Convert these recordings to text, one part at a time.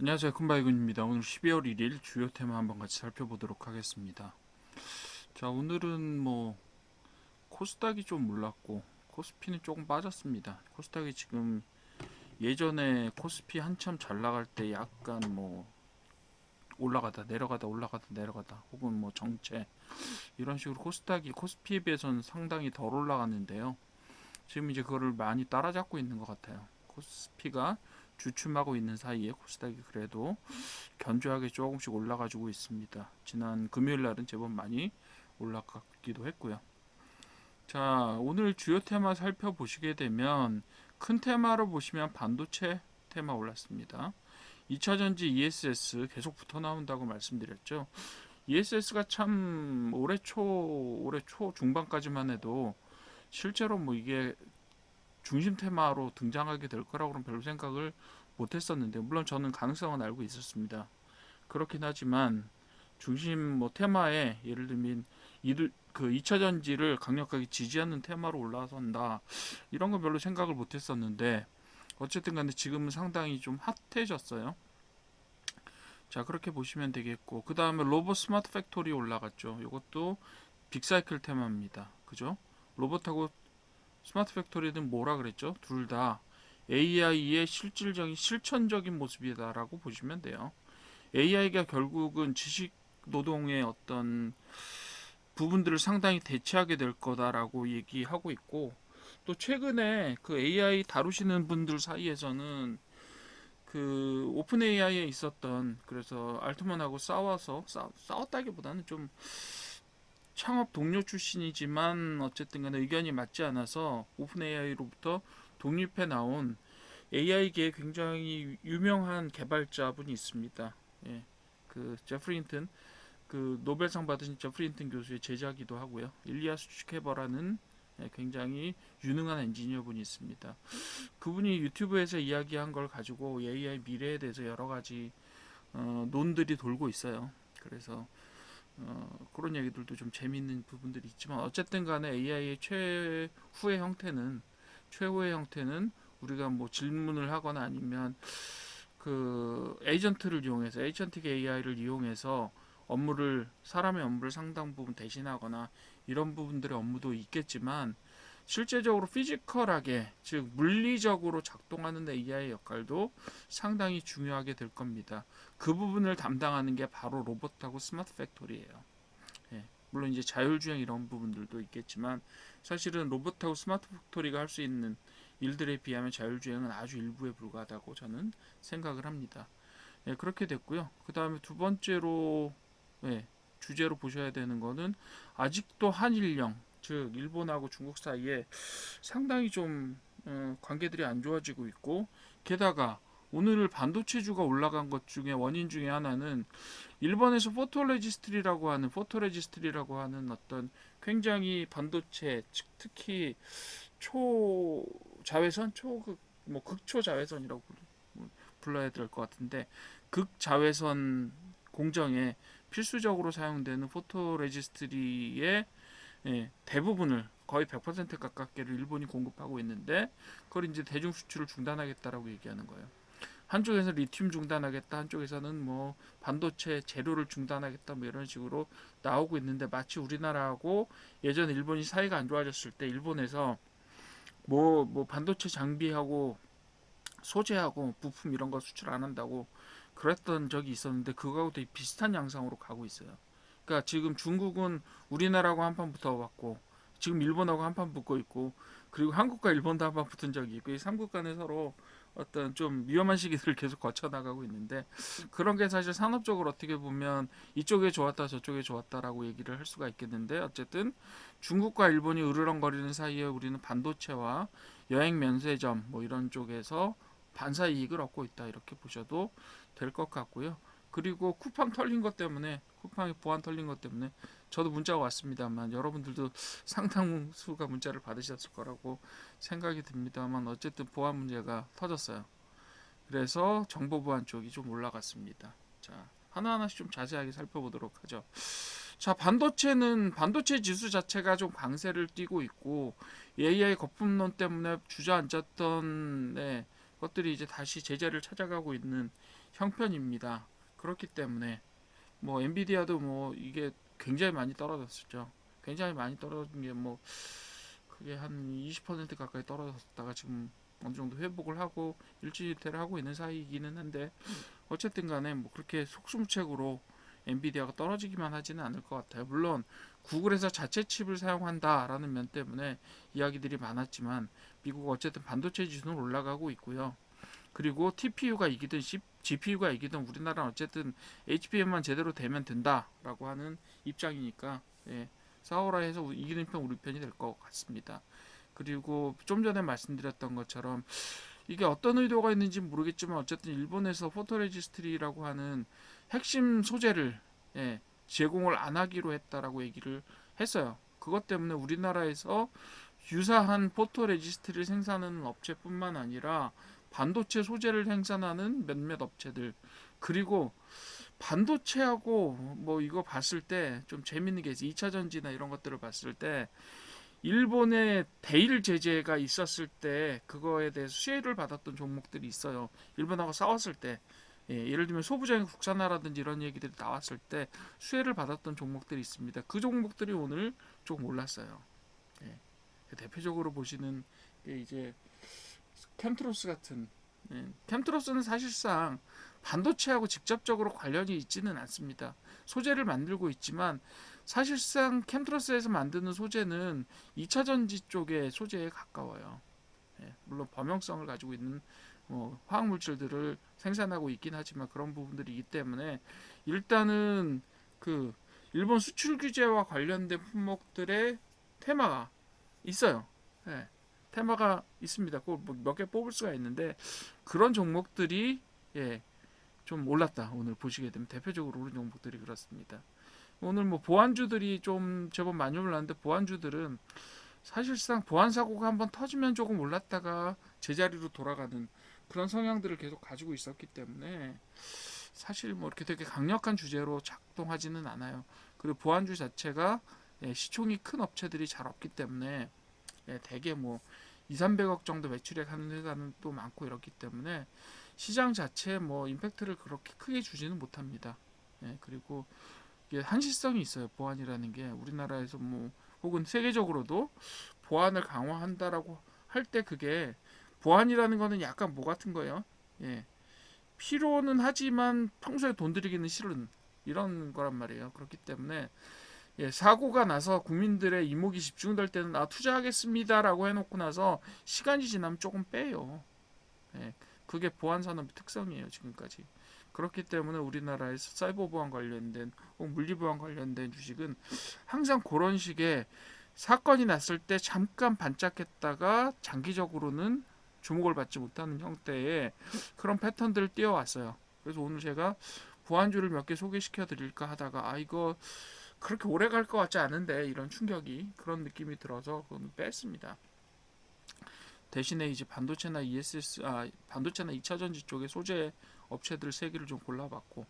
안녕하세요. 큰바이근입니다. 오늘 12월 1일 주요 테마 한번 같이 살펴보도록 하겠습니다. 자, 오늘은 뭐 코스닥이 좀 올랐고 코스피는 조금 빠졌습니다. 코스닥이 지금 예전에 코스피 한참 잘 나갈 때 약간 뭐 올라가다 내려가다 올라가다 내려가다 혹은 뭐 정체 이런 식으로 코스닥이 코스피에 비해서는 상당히 덜 올라갔는데요. 지금 이제 그거를 많이 따라잡고 있는 것 같아요. 코스피가 주춤하고 있는 사이에 코스닥이 그래도 견조하게 조금씩 올라가지고 있습니다. 지난 금요일 날은 제법 많이 올라갔기도 했고요. 자, 오늘 주요 테마 살펴보시게 되면 큰 테마로 보시면 반도체 테마 올랐습니다. 2차전지 ESS 계속 붙어 나온다고 말씀드렸죠. ESS가 참 올해 초 올해 초 중반까지만 해도 실제로 뭐 이게 중심 테마로 등장하게 될 거라고는 별로 생각을 못 했었는데 물론 저는 가능성은 알고 있었습니다. 그렇긴 하지만 중심 뭐 테마에 예를 들면 이들 그 2차 전지를 강력하게 지지하는 테마로 올라선다 이런 건 별로 생각을 못 했었는데 어쨌든 간에 지금은 상당히 좀 핫해졌어요. 자 그렇게 보시면 되겠고 그 다음에 로봇 스마트 팩토리 올라갔죠. 이것도 빅사이클 테마입니다. 그죠? 로봇하고 스마트 팩토리는 뭐라 그랬죠? 둘 다 AI의 실질적인 실천적인 모습이다라고 보시면 돼요. AI가 결국은 지식 노동의 어떤 부분들을 상당히 대체하게 될 거다라고 얘기하고 있고 또 최근에 그 AI 다루시는 분들 사이에서는 그 오픈 AI에 있었던 그래서 알트만하고 싸워서 싸, 싸웠다기보다는 좀 창업 동료 출신이지만 어쨌든 간에 의견이 맞지 않아서 오픈 AI로부터 독립해 나온 AI계에 굉장히 유명한 개발자분이 있습니다. 예, 그 제프리 힌튼 그 노벨상 받으신 제프리 힌튼 교수의 제자기도 하고요. 일리아스 슈케버라는 예, 굉장히 유능한 엔지니어 분이 있습니다. 그분이 유튜브에서 이야기한 걸 가지고 AI 미래에 대해서 여러 가지 어, 논들이 돌고 있어요. 그래서 어, 그런 얘기들도 좀 재밌는 부분들이 있지만 어쨌든 간에 AI의 최후의 형태는 최후의 형태는 우리가 뭐 질문을 하거나 아니면 그 에이전트를 이용해서 에이전틱 AI를 이용해서 업무를 사람의 업무를 상당 부분 대신하거나 이런 부분들의 업무도 있겠지만 실제적으로 피지컬하게 즉 물리적으로 작동하는 AI 역할도 상당히 중요하게 될 겁니다. 그 부분을 담당하는 게 바로 로봇하고 스마트 팩토리예요. 예, 물론 이제 자율주행 이런 부분들도 있겠지만 사실은 로봇하고 스마트 팩토리가 할 수 있는 일들에 비하면 자율주행은 아주 일부에 불과하다고 저는 생각을 합니다. 예, 그렇게 됐고요. 그 다음에 두 번째로 예, 주제로 보셔야 되는 거는 아직도 한일령 즉 일본하고 중국 사이에 상당히 좀 어, 관계들이 안 좋아지고 있고 게다가 오늘 반도체주가 올라간 것 중에 원인 중에 하나는 일본에서 포토레지스트리라고 하는 포토레지스트리라고 하는 어떤 굉장히 반도체 즉 특히 초 자외선? 초극 뭐 극초 자외선이라고 불러야 될 것 같은데 극 자외선 공정에 필수적으로 사용되는 포토레지스트리의 예, 대부분을 거의 100% 가깝게를 일본이 공급하고 있는데 그걸 이제 대중 수출을 중단하겠다라고 얘기하는 거예요. 한쪽에서 리튬 중단하겠다, 한쪽에서는 뭐 반도체 재료를 중단하겠다, 뭐 이런 식으로 나오고 있는데 마치 우리나라하고 예전 일본이 사이가 안 좋아졌을 때 일본에서 뭐, 뭐 반도체 장비하고 소재하고 부품 이런 거 수출 안 한다고 그랬던 적이 있었는데 그거하고 되게 비슷한 양상으로 가고 있어요. 그러니까 지금 중국은 우리나라하고 한 판 붙어봤고 지금 일본하고 한 판 붙고 있고 그리고 한국과 일본도 한 판 붙은 적이 있고 이 삼국 간에 서로 어떤 좀 위험한 시기들을 계속 거쳐 나가고 있는데 그런 게 사실 산업적으로 어떻게 보면 이쪽에 좋았다 저쪽에 좋았다라고 얘기를 할 수가 있겠는데 어쨌든 중국과 일본이 으르렁거리는 사이에 우리는 반도체와 여행 면세점 뭐 이런 쪽에서 반사 이익을 얻고 있다 이렇게 보셔도 될 것 같고요. 그리고 쿠팡 털린 것 때문에 쿠팡이 보안 털린 것 때문에 저도 문자가 왔습니다만 여러분들도 상당수가 문자를 받으셨을 거라고 생각이 듭니다만 어쨌든 보안 문제가 터졌어요. 그래서 정보 보안 쪽이 좀 올라갔습니다. 자 하나하나씩 좀 자세하게 살펴보도록 하죠. 자 반도체는 반도체 지수 자체가 좀 강세를 띠고 있고 AI 거품론 때문에 주저앉았던 네, 것들이 이제 다시 제자리를 찾아가고 있는 형편입니다. 그렇기 때문에 뭐 엔비디아도 뭐 이게 굉장히 많이 떨어졌었죠. 굉장히 많이 떨어진 게 뭐 그게 한 20% 가까이 떨어졌다가 지금 어느 정도 회복을 하고 일주일태를 하고 있는 사이이기는 한데 어쨌든 간에 뭐 그렇게 속수무책으로 엔비디아가 떨어지기만 하지는 않을 것 같아요. 물론 구글에서 자체 칩을 사용한다라는 면 때문에 이야기들이 많았지만 미국 어쨌든 반도체 지수는 올라가고 있고요. 그리고 TPU가 이기든 GPU가 이기든 우리나라는 어쨌든 HBM만 제대로 되면 된다라고 하는 입장이니까 예, 싸우라 해서 이기는 편 우리 편이 될 것 같습니다. 그리고 좀 전에 말씀드렸던 것처럼 이게 어떤 의도가 있는지 모르겠지만 어쨌든 일본에서 포토레지스트리라고 하는 핵심 소재를 예, 제공을 안 하기로 했다라고 얘기를 했어요. 그것 때문에 우리나라에서 유사한 포토레지스트를 생산하는 업체뿐만 아니라 반도체 소재를 생산하는 몇몇 업체들 그리고 반도체하고 뭐 이거 봤을 때 좀 재밌는 게 2차 전지나 이런 것들을 봤을 때 일본의 대일 제재가 있었을 때 그거에 대해서 수혜를 받았던 종목들이 있어요. 일본하고 싸웠을 때 예, 예를 들면 소부장의 국산화라든지 이런 얘기들이 나왔을 때 수혜를 받았던 종목들이 있습니다. 그 종목들이 오늘 좀 올랐어요. 예, 대표적으로 보시는 게 이제 캠트로스 같은 예, 캠트로스는 사실상 반도체하고 직접적으로 관련이 있지는 않습니다. 소재를 만들고 있지만 사실상 캠트로스에서 만드는 소재는 2차 전지 쪽의 소재에 가까워요. 예, 물론 범용성을 가지고 있는 뭐 화학 물질들을 생산하고 있긴 하지만 그런 부분들이기 때문에 일단은 그 일본 수출 규제와 관련된 품목들의 테마가 있어요. 예, 테마가 있습니다. 뭐몇개 뽑을 수가 있는데 그런 종목들이 예, 좀 올랐다. 오늘 보시게 되면 대표적으로 오른 종목들이 그렇습니다. 오늘 뭐 보안주들이 좀 제법 많이 올랐는데 보안주들은 사실상 보안 사고가 한번 터지면 조금 올랐다가 제자리로 돌아가는 그런 성향들을 계속 가지고 있었기 때문에 사실 뭐 이렇게 되게 강력한 주제로 작동하지는 않아요. 그리고 보안주 자체가 예, 시총이 큰 업체들이 잘 없기 때문에 예, 대개 뭐 2, 300억 정도 매출액 하는 회사는 또 많고 이렇기 때문에 시장 자체에 뭐 임팩트를 그렇게 크게 주지는 못합니다. 예, 그리고 이게 한시성이 있어요. 보안이라는 게 우리나라에서 뭐 혹은 세계적으로도 보안을 강화한다라고 할 때 그게 보안이라는 거는 약간 뭐 같은 거예요. 예. 필요는 하지만 평소에 돈 들이기는 싫은 이런 거란 말이에요. 그렇기 때문에 예, 사고가 나서 국민들의 이목이 집중될 때는 아 투자하겠습니다라고 해놓고 나서 시간이 지나면 조금 빼요. 예, 그게 보안 산업의 특성이에요 지금까지. 그렇기 때문에 우리나라에서 사이버 보안 관련된 혹은 물리 보안 관련된 주식은 항상 그런 식의 사건이 났을 때 잠깐 반짝했다가 장기적으로는 주목을 받지 못하는 형태의 그런 패턴들을 띄워왔어요. 그래서 오늘 제가 보안주를 몇 개 소개시켜 드릴까 하다가 아 이거 그렇게 오래 갈 것 같지 않은데 이런 충격이 그런 느낌이 들어서 그건 뺐습니다. 대신에 이제 반도체나 ESS 아 반도체나 2차 전지 쪽의 소재 업체들 세 개를 좀 골라봤고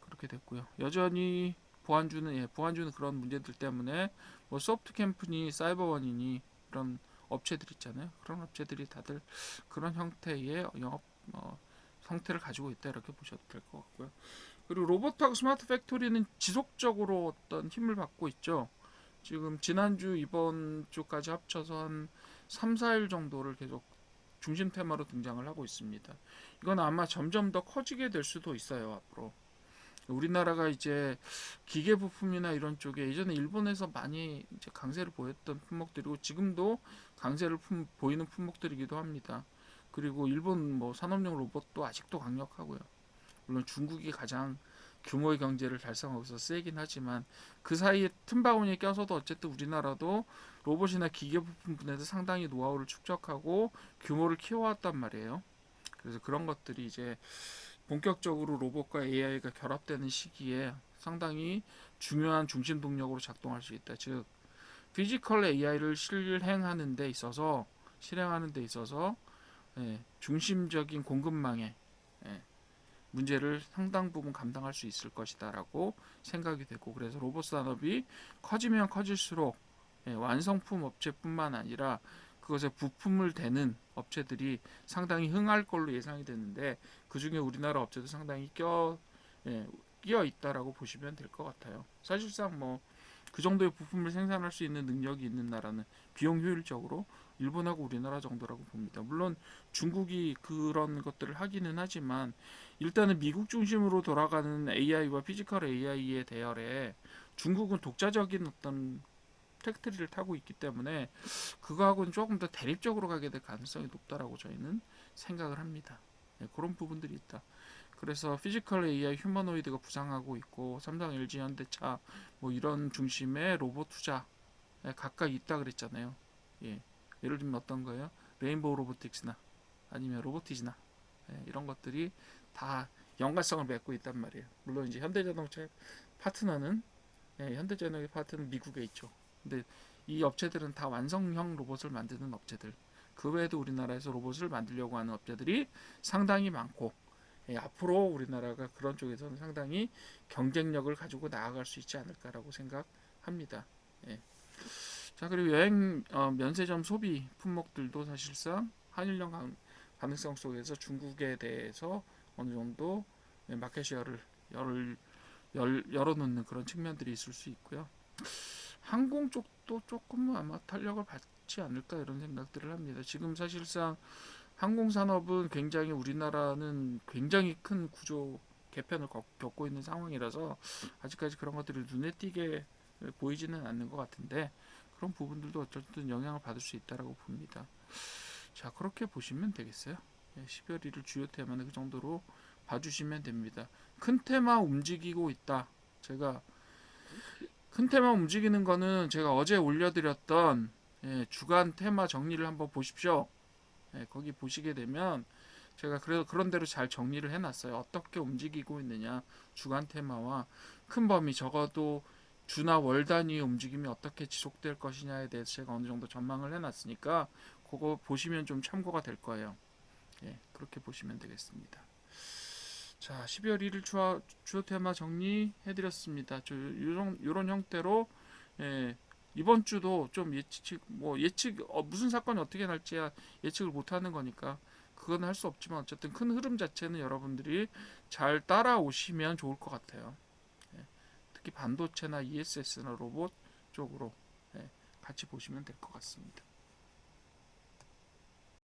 그렇게 됐고요. 여전히 보안주는 예, 보안주는 그런 문제들 때문에 뭐 소프트 캠프니 사이버원이니 이런 업체들 있잖아요. 그런 업체들이 다들 그런 형태의 영업 어, 형태를 가지고 있다 이렇게 보셔도 될 것 같고요. 그리고 로봇하고 스마트 팩토리는 지속적으로 어떤 힘을 받고 있죠. 지금 지난주 이번 주까지 합쳐서 한 3, 4일 정도를 계속 중심 테마로 등장을 하고 있습니다. 이건 아마 점점 더 커지게 될 수도 있어요, 앞으로. 우리나라가 이제 기계 부품이나 이런 쪽에 예전에 일본에서 많이 이제 강세를 보였던 품목들이고 지금도 강세를 품, 보이는 품목들이기도 합니다. 그리고 일본 뭐 산업용 로봇도 아직도 강력하고요. 물론 중국이 가장 규모의 경제를 달성하고 있어 세긴 하지만 그 사이에 틈바구니에 껴서도 어쨌든 우리나라도 로봇이나 기계 부품 분야에서 상당히 노하우를 축적하고 규모를 키워왔단 말이에요. 그래서 그런 것들이 이제 본격적으로 로봇과 AI가 결합되는 시기에 상당히 중요한 중심 동력으로 작동할 수 있다. 즉 피지컬 AI를 실행하는 데 있어서 실행하는 데 있어서 예, 중심적인 공급망에 예, 문제를 상당 부분 감당할 수 있을 것이다라고 생각이 되고 그래서 로봇 산업이 커지면 커질수록 예, 완성품 업체뿐만 아니라 그 그것에 부품을 대는 업체들이 상당히 흥할 걸로 예상이 되는데 그 중에 우리나라 업체도 상당히 껴 예, 끼어 있다라고 보시면 될 것 같아요. 사실상 뭐 그 정도의 부품을 생산할 수 있는 능력이 있는 나라는 비용 효율적으로 일본하고 우리나라 정도라고 봅니다. 물론 중국이 그런 것들을 하기는 하지만 일단은 미국 중심으로 돌아가는 AI와 피지컬 AI의 대열에 중국은 독자적인 어떤 텍트리를 타고 있기 때문에 그거하고는 조금 더 대립적으로 가게 될 가능성이 높다라고 저희는 생각을 합니다. 네, 그런 부분들이 있다. 그래서 피지컬 AI 휴머노이드가 부상하고 있고 삼성, LG, 현대차 뭐 이런 중심의 로봇 투자 에 각각 있다 그랬잖아요. 예. 예를 들면 어떤 거예요? 레인보우 로보틱스나 아니면 로보티즈나 예, 이런 것들이 다 연관성을 맺고 있단 말이에요. 물론 이제 현대자동차의 파트너는 예, 현대자동차의 파트는 미국에 있죠. 근데 이 업체들은 다 완성형 로봇을 만드는 업체들. 그 외에도 우리나라에서 로봇을 만들려고 하는 업체들이 상당히 많고 예, 앞으로 우리나라가 그런 쪽에서는 상당히 경쟁력을 가지고 나아갈 수 있지 않을까라고 생각합니다. 예. 자 그리고 여행 어, 면세점 소비 품목들도 사실상 한일령 가- 가능성 속에서 중국에 대해서 어느 정도 예, 마켓 쉐어를 열, 열, 열어놓는 그런 측면들이 있을 수 있고요. 항공 쪽도 조금 아마 탄력을 받지 않을까 이런 생각들을 합니다. 지금 사실상 항공 산업은 굉장히 우리나라는 굉장히 큰 구조 개편을 겪- 겪고 있는 상황이라서 아직까지 그런 것들이 눈에 띄게 보이지는 않는 것 같은데 그런 부분들도 어쨌든 영향을 받을 수 있다라고 봅니다. 자 그렇게 보시면 되겠어요. 12월 1일 주요 테마는 그 정도로 봐주시면 됩니다. 큰 테마 움직이고 있다. 제가 큰 테마 움직이는 거는 제가 어제 올려드렸던 예, 주간 테마 정리를 한번 보십시오. 예, 거기 보시게 되면 제가 그래서 그런 대로 잘 정리를 해놨어요. 어떻게 움직이고 있느냐 주간 테마와 큰 범위 적어도 주나 월 단위의 움직임이 어떻게 지속될 것이냐에 대해서 제가 어느 정도 전망을 해놨으니까 그거 보시면 좀 참고가 될 거예요. 예, 그렇게 보시면 되겠습니다. 자, 12월 1일 주요, 주요 테마 정리해드렸습니다. 저 이런 이런 형태로 예, 이번 주도 좀 예측 뭐 예측 어, 무슨 사건이 어떻게 날지 예측을 못하는 거니까 그건 할 수 없지만 어쨌든 큰 흐름 자체는 여러분들이 잘 따라오시면 좋을 것 같아요. 예, 특히 반도체나 ESS나 로봇 쪽으로 예, 같이 보시면 될 것 같습니다.